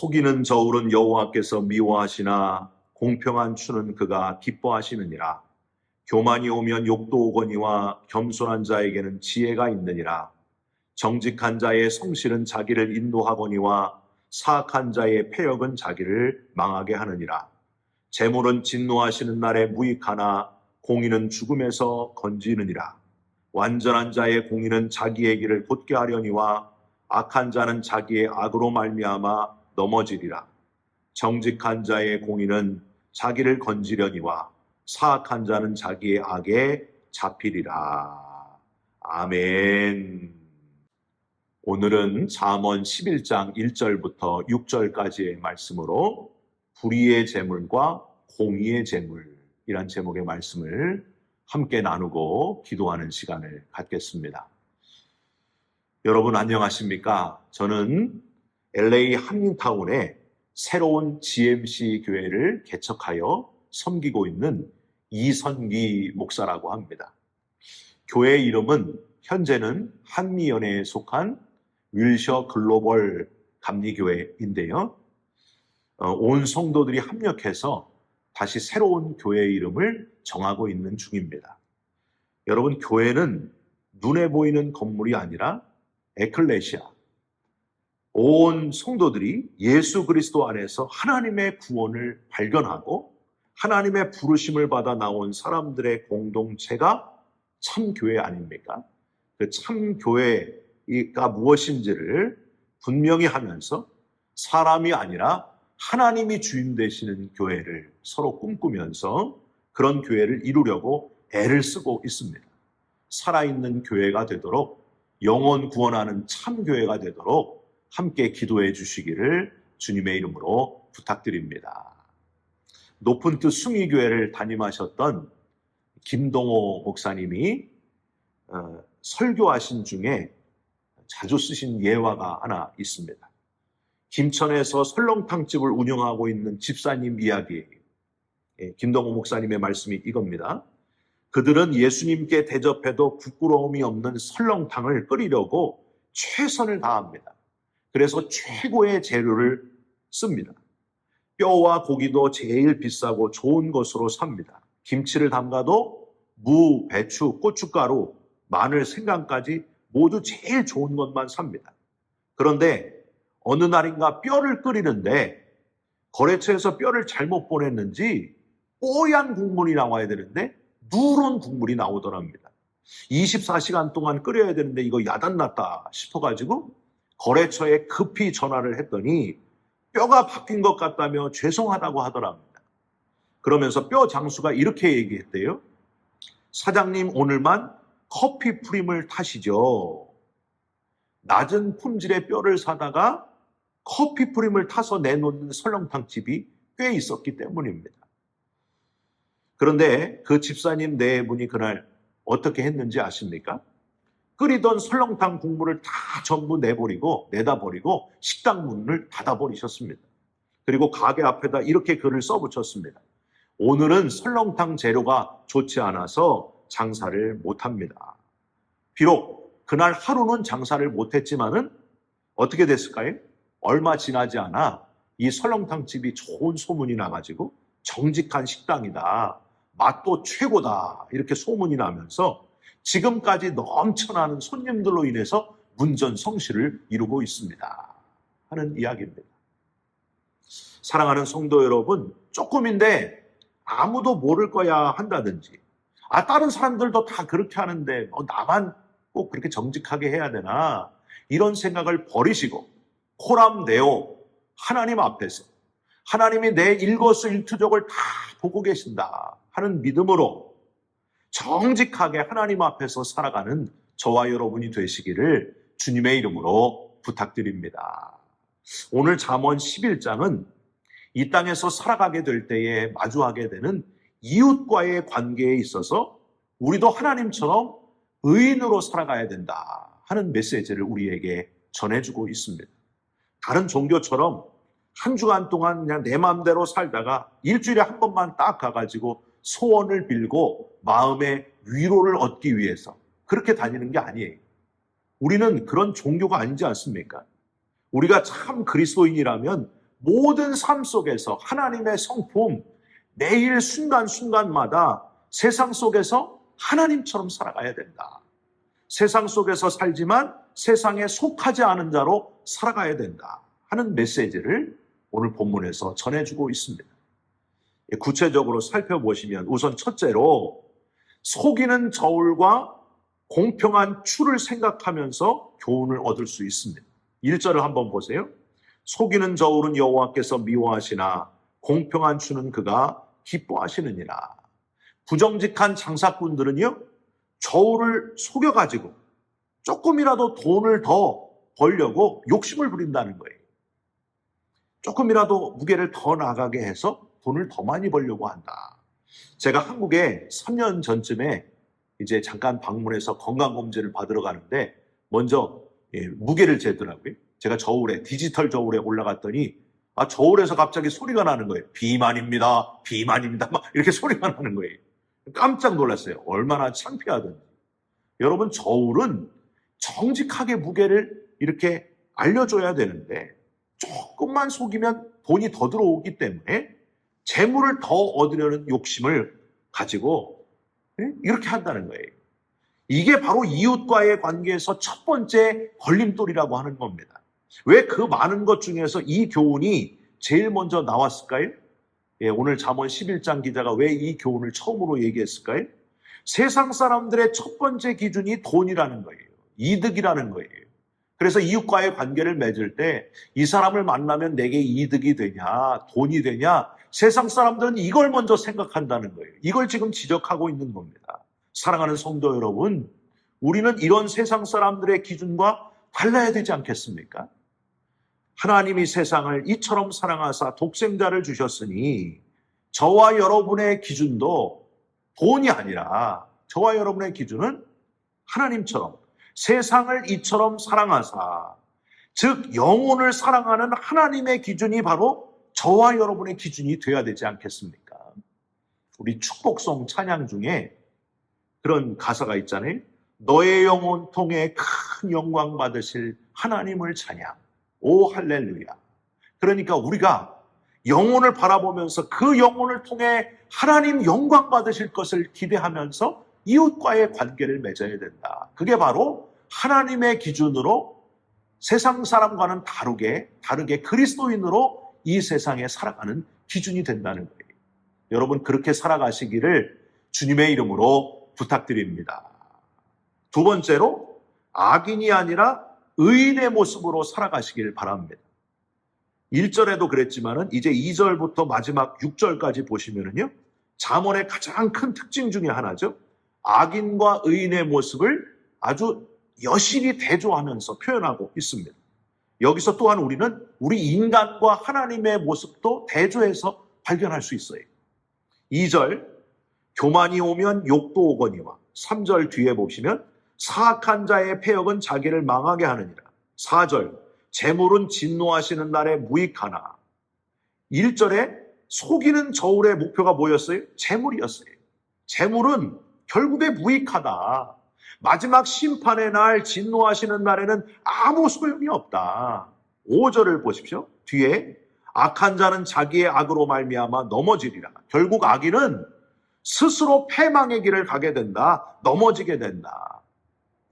속이는 저울은 여호와께서 미워하시나 공평한 추는 그가 기뻐하시느니라. 교만이 오면 욕도 오거니와 겸손한 자에게는 지혜가 있느니라. 정직한 자의 성실은 자기를 인도하거니와 사악한 자의 폐역은 자기를 망하게 하느니라. 재물은 진노하시는 날에 무익하나 공의는 죽음에서 건지느니라. 완전한 자의 공의는 자기의 길을 곧게 하려니와 악한 자는 자기의 악으로 말미암아 넘어지리라. 정직한 자의 공의는 자기를 건지려니와 사악한 자는 자기의 악에 잡히리라. 아멘. 오늘은 잠언 11장 1절부터 6절까지의 말씀으로 불의의 재물과 공의의 재물이란 제목의 말씀을 함께 나누고 기도하는 시간을 갖겠습니다. 여러분 안녕하십니까? 저는 LA 한인타운에 새로운 GMC 교회를 개척하여 섬기고 있는 이선기 목사라고 합니다. 교회 이름은 현재는 한미연회에 속한 윌셔 글로벌 감리교회인데요. 어, 온 성도들이 합력해서 다시 새로운 교회 이름을 정하고 있는 중입니다. 여러분, 교회는 눈에 보이는 건물이 아니라 에클레시아, 온 성도들이 예수 그리스도 안에서 하나님의 구원을 발견하고 하나님의 부르심을 받아 나온 사람들의 공동체가 참 교회 아닙니까? 그 참 교회가 무엇인지를 분명히 하면서 사람이 아니라 하나님이 주인 되시는 교회를 서로 꿈꾸면서 그런 교회를 이루려고 애를 쓰고 있습니다. 살아있는 교회가 되도록 영원 구원하는 참 교회가 되도록 함께 기도해 주시기를 주님의 이름으로 부탁드립니다. 높은 뜻 숭이교회를 담임하셨던 김동호 목사님이 어, 설교하신 중에 자주 쓰신 예화가 하나 있습니다. 김천에서 설렁탕집을 운영하고 있는 집사님 이야기. 예, 김동호 목사님의 말씀이 이겁니다. 그들은 예수님께 대접해도 부끄러움이 없는 설렁탕을 끓이려고 최선을 다합니다. 그래서 최고의 재료를 씁니다. 뼈와 고기도 제일 비싸고 좋은 것으로 삽니다. 김치를 담가도 무, 배추, 고춧가루, 마늘, 생강까지 모두 제일 좋은 것만 삽니다. 그런데 어느 날인가 뼈를 끓이는데 거래처에서 뼈를 잘못 보냈는지 뽀얀 국물이 나와야 되는데 누런 국물이 나오더랍니다. 24시간 동안 끓여야 되는데 이거 야단났다 싶어가지고 거래처에 급히 전화를 했더니 뼈가 바뀐 것 같다며 죄송하다고 하더랍니다. 그러면서 뼈 장수가 이렇게 얘기했대요. 사장님 오늘만 커피 프림을 타시죠. 낮은 품질의 뼈를 사다가 커피 프림을 타서 내놓는 설렁탕 집이 꽤 있었기 때문입니다. 그런데 그 집사님 네 분이 그날 어떻게 했는지 아십니까? 끓이던 설렁탕 국물을 다 전부 내버리고 내다버리고 식당 문을 닫아버리셨습니다. 그리고 가게 앞에다 이렇게 글을 써붙였습니다. 오늘은 설렁탕 재료가 좋지 않아서 장사를 못합니다. 비록 그날 하루는 장사를 못했지만은 어떻게 됐을까요? 얼마 지나지 않아 이 설렁탕 집이 좋은 소문이 나가지고 정직한 식당이다. 맛도 최고다. 이렇게 소문이 나면서 지금까지 넘쳐나는 손님들로 인해서 문전 성시를 이루고 있습니다. 하는 이야기입니다. 사랑하는 성도 여러분, 조금인데 아무도 모를 거야 한다든지, 아, 다른 사람들도 다 그렇게 하는데, 어, 나만 꼭 그렇게 정직하게 해야 되나? 이런 생각을 버리시고, 코람데오, 하나님 앞에서, 하나님이 내 일거수 일투족을 다 보고 계신다 하는 믿음으로 정직하게 하나님 앞에서 살아가는 저와 여러분이 되시기를 주님의 이름으로 부탁드립니다. 오늘 잠언 11장은 이 땅에서 살아가게 될 때에 마주하게 되는 이웃과의 관계에 있어서 우리도 하나님처럼 의인으로 살아가야 된다 하는 메시지를 우리에게 전해주고 있습니다. 다른 종교처럼 한 주간 동안 그냥 내 마음대로 살다가 일주일에 한 번만 딱 가가지고 소원을 빌고 마음의 위로를 얻기 위해서 그렇게 다니는 게 아니에요. 우리는 그런 종교가 아니지 않습니까? 우리가 참 그리스도인이라면 모든 삶 속에서 하나님의 성품, 매일 순간순간마다 세상 속에서 하나님처럼 살아가야 된다. 세상 속에서 살지만 세상에 속하지 않은 자로 살아가야 된다. 하는 메시지를 오늘 본문에서 전해주고 있습니다. 예, 구체적으로 살펴보시면 우선 첫째로 속이는 저울과 공평한 추를 생각하면서 교훈을 얻을 수 있습니다. 1절을 한번 보세요. 속이는 저울은 여호와께서 미워하시나 공평한 추는 그가 기뻐하시느니라. 부정직한 장사꾼들은요, 저울을 속여 가지고 조금이라도 돈을 더 벌려고 욕심을 부린다는 거예요. 조금이라도 무게를 더 나가게 해서 돈을 더 많이 벌려고 한다. 제가 한국에 3년 전쯤에 이제 잠깐 방문해서 건강검진을 받으러 가는데 먼저 예, 무게를 재더라고요. 제가 저울에, 디지털 저울에 올라갔더니 아, 저울에서 갑자기 소리가 나는 거예요. 비만입니다. 비만입니다. 막 이렇게 소리가 나는 거예요. 깜짝 놀랐어요. 얼마나 창피하든지. 여러분, 저울은 정직하게 무게를 이렇게 알려줘야 되는데 조금만 속이면 돈이 더 들어오기 때문에 재물을 더 얻으려는 욕심을 가지고 예? 이렇게 한다는 거예요. 이게 바로 이웃과의 관계에서 첫 번째 걸림돌이라고 하는 겁니다. 왜 그 많은 것 중에서 이 교훈이 제일 먼저 나왔을까요? 예, 오늘 잠언 11장 기자가 왜 이 교훈을 처음으로 얘기했을까요? 세상 사람들의 첫 번째 기준이 돈이라는 거예요. 이득이라는 거예요. 그래서 이웃과의 관계를 맺을 때 이 사람을 만나면 내게 이득이 되냐, 돈이 되냐, 세상 사람들은 이걸 먼저 생각한다는 거예요. 이걸 지금 지적하고 있는 겁니다. 사랑하는 성도 여러분, 우리는 이런 세상 사람들의 기준과 달라야 되지 않겠습니까? 하나님이 세상을 이처럼 사랑하사 독생자를 주셨으니 저와 여러분의 기준도 돈이 아니라 저와 여러분의 기준은 하나님처럼 세상을 이처럼 사랑하사 즉 영혼을 사랑하는 하나님의 기준이 바로 저와 여러분의 기준이 되어야 되지 않겠습니까? 우리 축복성 찬양 중에 그런 가사가 있잖아요. 너의 영혼 통해 큰 영광 받으실 하나님을 찬양. 오 할렐루야. 그러니까 우리가 영혼을 바라보면서 그 영혼을 통해 하나님 영광 받으실 것을 기대하면서 이웃과의 관계를 맺어야 된다. 그게 바로 하나님의 기준으로 세상 사람과는 다르게, 다르게 그리스도인으로 이 세상에 살아가는 기준이 된다는 거예요. 여러분, 그렇게 살아가시기를 주님의 이름으로 부탁드립니다. 두 번째로, 악인이 아니라 의인의 모습으로 살아가시기를 바랍니다. 1절에도 그랬지만은 이제 2절부터 마지막 6절까지 보시면은요. 잠언의 가장 큰 특징 중에 하나죠. 악인과 의인의 모습을 아주 여실히 대조하면서 표현하고 있습니다. 여기서 또한 우리는 우리 인간과 하나님의 모습도 대조해서 발견할 수 있어요. 2절, 교만이 오면 욕도 오거니와 3절 뒤에 보시면 사악한 자의 폐역은 자기를 망하게 하느니라. 4절, 재물은 진노하시는 날에 무익하나. 1절에 속이는 저울의 목표가 뭐였어요? 재물이었어요. 재물은 결국에 무익하다. 마지막 심판의 날, 진노하시는 날에는 아무 소용이 없다. 5절을 보십시오. 뒤에 악한 자는 자기의 악으로 말미암아 넘어지리라. 결국 악인은 스스로 패망의 길을 가게 된다. 넘어지게 된다.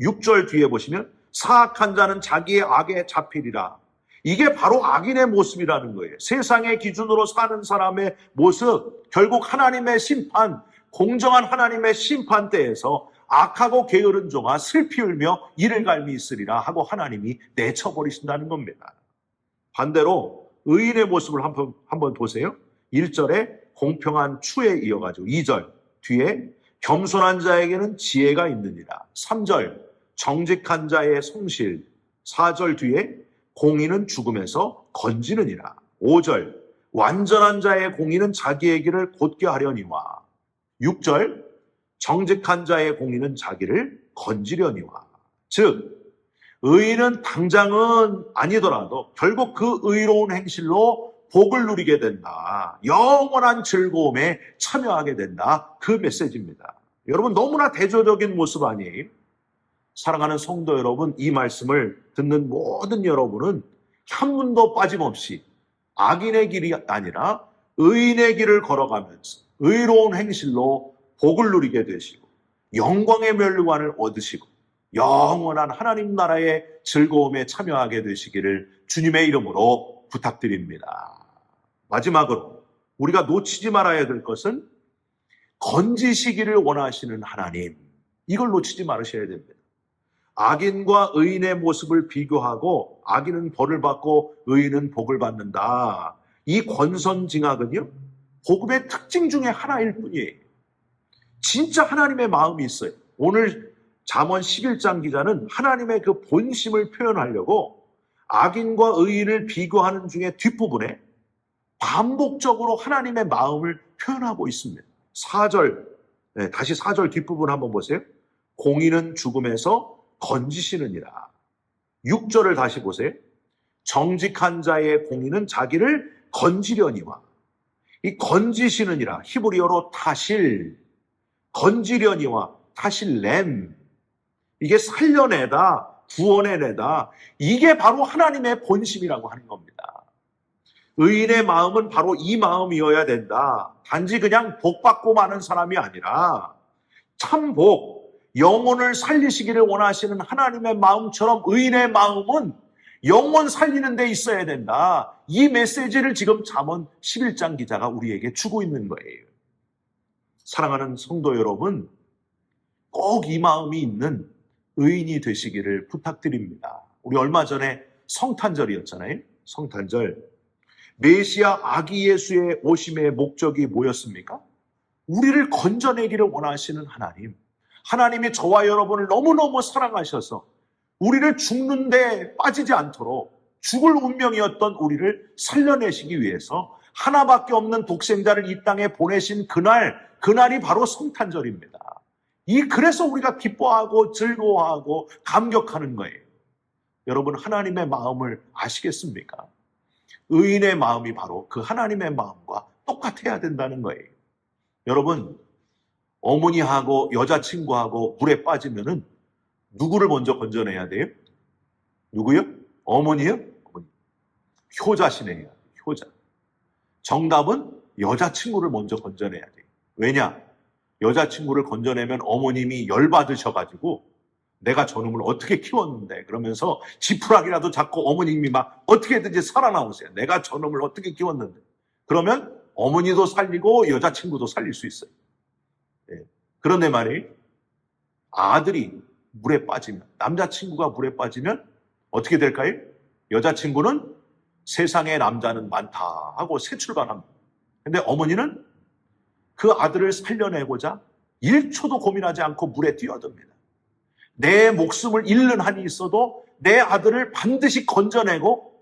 6절 뒤에 보시면 사악한 자는 자기의 악에 잡히리라. 이게 바로 악인의 모습이라는 거예요. 세상의 기준으로 사는 사람의 모습, 결국 하나님의 심판, 공정한 하나님의 심판대에서 악하고 게으른 종아 슬피 울며 이를 갈미 있으리라 하고 하나님이 내쳐버리신다는 겁니다. 반대로 의인의 모습을 한번, 한번 보세요. 1절에 공평한 추에 이어가지고 2절 뒤에 겸손한 자에게는 지혜가 있느니라. 3절 정직한 자의 성실 4절 뒤에 공의는 죽음에서 건지느니라. 5절 완전한 자의 공의는 자기의 길을 곧게 하려니와 6절 정직한 자의 공의는 자기를 건지려니와 즉 의인은 당장은 아니더라도 결국 그 의로운 행실로 복을 누리게 된다. 영원한 즐거움에 참여하게 된다. 그 메시지입니다. 여러분 너무나 대조적인 모습 아니에요? 사랑하는 성도 여러분, 이 말씀을 듣는 모든 여러분은 한 분도 빠짐없이 악인의 길이 아니라 의인의 길을 걸어가면서 의로운 행실로 복을 누리게 되시고 영광의 멸류관을 얻으시고 영원한 하나님 나라의 즐거움에 참여하게 되시기를 주님의 이름으로 부탁드립니다. 마지막으로 우리가 놓치지 말아야 될 것은 건지시기를 원하시는 하나님. 이걸 놓치지 말으셔야 됩니다. 악인과 의인의 모습을 비교하고 악인은 벌을 받고 의인은 복을 받는다. 이 권선징악은요, 복음의 특징 중에 하나일 뿐이에요. 진짜 하나님의 마음이 있어요. 오늘 잠언 11장 기자는 하나님의 그 본심을 표현하려고 악인과 의인을 비교하는 중에 뒷부분에 반복적으로 하나님의 마음을 표현하고 있습니다. 4절, 네, 다시 4절 뒷부분 한번 보세요. 공의는 죽음에서 건지시느니라. 6절을 다시 보세요. 정직한 자의 공의는 자기를 건지려니와. 이 건지시느니라. 히브리어로 타실, 건지려니와 타실 렘. 이게 살려내다, 구원해내다. 이게 바로 하나님의 본심이라고 하는 겁니다. 의인의 마음은 바로 이 마음이어야 된다. 단지 그냥 복 받고 마는 사람이 아니라 참 복, 영혼을 살리시기를 원하시는 하나님의 마음처럼 의인의 마음은 영혼 살리는 데 있어야 된다. 이 메시지를 지금 잠언 11장 기자가 우리에게 주고 있는 거예요. 사랑하는 성도 여러분, 꼭 이 마음이 있는 의인이 되시기를 부탁드립니다. 우리 얼마 전에 성탄절이었잖아요. 성탄절. 메시아 아기 예수의 오심의 목적이 뭐였습니까? 우리를 건져내기를 원하시는 하나님. 하나님이 저와 여러분을 너무너무 사랑하셔서 우리를 죽는데 빠지지 않도록 죽을 운명이었던 우리를 살려내시기 위해서 하나밖에 없는 독생자를 이 땅에 보내신 그날, 그날이 바로 성탄절입니다. 이 그래서 우리가 기뻐하고 즐거워하고 감격하는 거예요. 여러분 하나님의 마음을 아시겠습니까? 의인의 마음이 바로 그 하나님의 마음과 똑같아야 된다는 거예요. 여러분 어머니하고 여자친구하고 물에 빠지면은 누구를 먼저 건져내야 돼요? 누구요? 어머니요? 어머니. 효자시네요. 효자. 정답은 여자친구를 먼저 건져내야 돼요. 왜냐? 여자친구를 건져내면 어머님이 열받으셔가지고 내가 저놈을 어떻게 키웠는데 그러면서 지푸라기라도 잡고 어머님이 막 어떻게든지 살아나오세요. 내가 저놈을 어떻게 키웠는데. 그러면 어머니도 살리고 여자친구도 살릴 수 있어요. 예. 그런데 말이 아들이 물에 빠지면 남자친구가 물에 빠지면 어떻게 될까요? 여자친구는 세상에 남자는 많다 하고 새 출발합니다. 근데 어머니는 그 아들을 살려내고자 1초도 고민하지 않고 물에 뛰어듭니다. 내 목숨을 잃는 한이 있어도 내 아들을 반드시 건져내고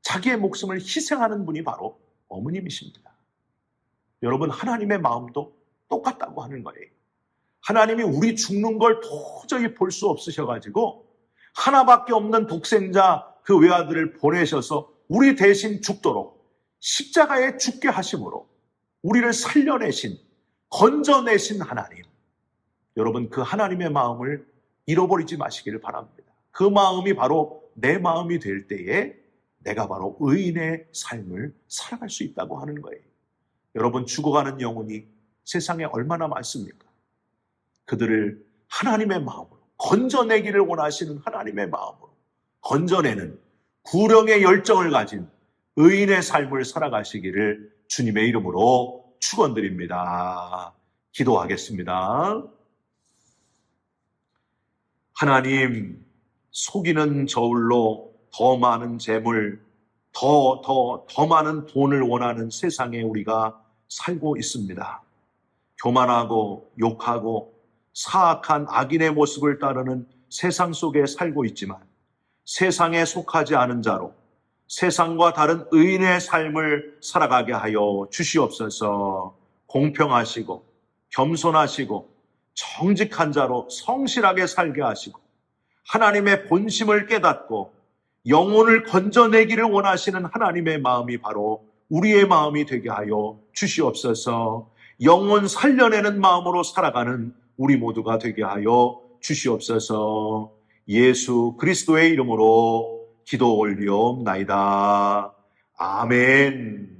자기의 목숨을 희생하는 분이 바로 어머님이십니다. 여러분, 하나님의 마음도 똑같다고 하는 거예요. 하나님이 우리 죽는 걸 도저히 볼 수 없으셔가지고 하나밖에 없는 독생자 그 외아들을 보내셔서 우리 대신 죽도록 십자가에 죽게 하심으로 우리를 살려내신, 건져내신 하나님. 여러분, 그 하나님의 마음을 잃어버리지 마시기를 바랍니다. 그 마음이 바로 내 마음이 될 때에 내가 바로 의인의 삶을 살아갈 수 있다고 하는 거예요. 여러분, 죽어가는 영혼이 세상에 얼마나 많습니까? 그들을 하나님의 마음으로, 건져내기를 원하시는 하나님의 마음으로, 건져내는 구령의 열정을 가진 의인의 삶을 살아가시기를 주님의 이름으로 축원드립니다. 기도하겠습니다. 하나님, 속이는 저울로 더 많은 재물, 더, 더, 더 많은 돈을 원하는 세상에 우리가 살고 있습니다. 교만하고 욕하고 사악한 악인의 모습을 따르는 세상 속에 살고 있지만 세상에 속하지 않은 자로 세상과 다른 의인의 삶을 살아가게 하여 주시옵소서. 공평하시고 겸손하시고 정직한 자로 성실하게 살게 하시고 하나님의 본심을 깨닫고 영혼을 건져내기를 원하시는 하나님의 마음이 바로 우리의 마음이 되게 하여 주시옵소서. 영혼 살려내는 마음으로 살아가는 우리 모두가 되게 하여 주시옵소서 예수 그리스도의 이름으로 기도 올리옵나이다. 아멘.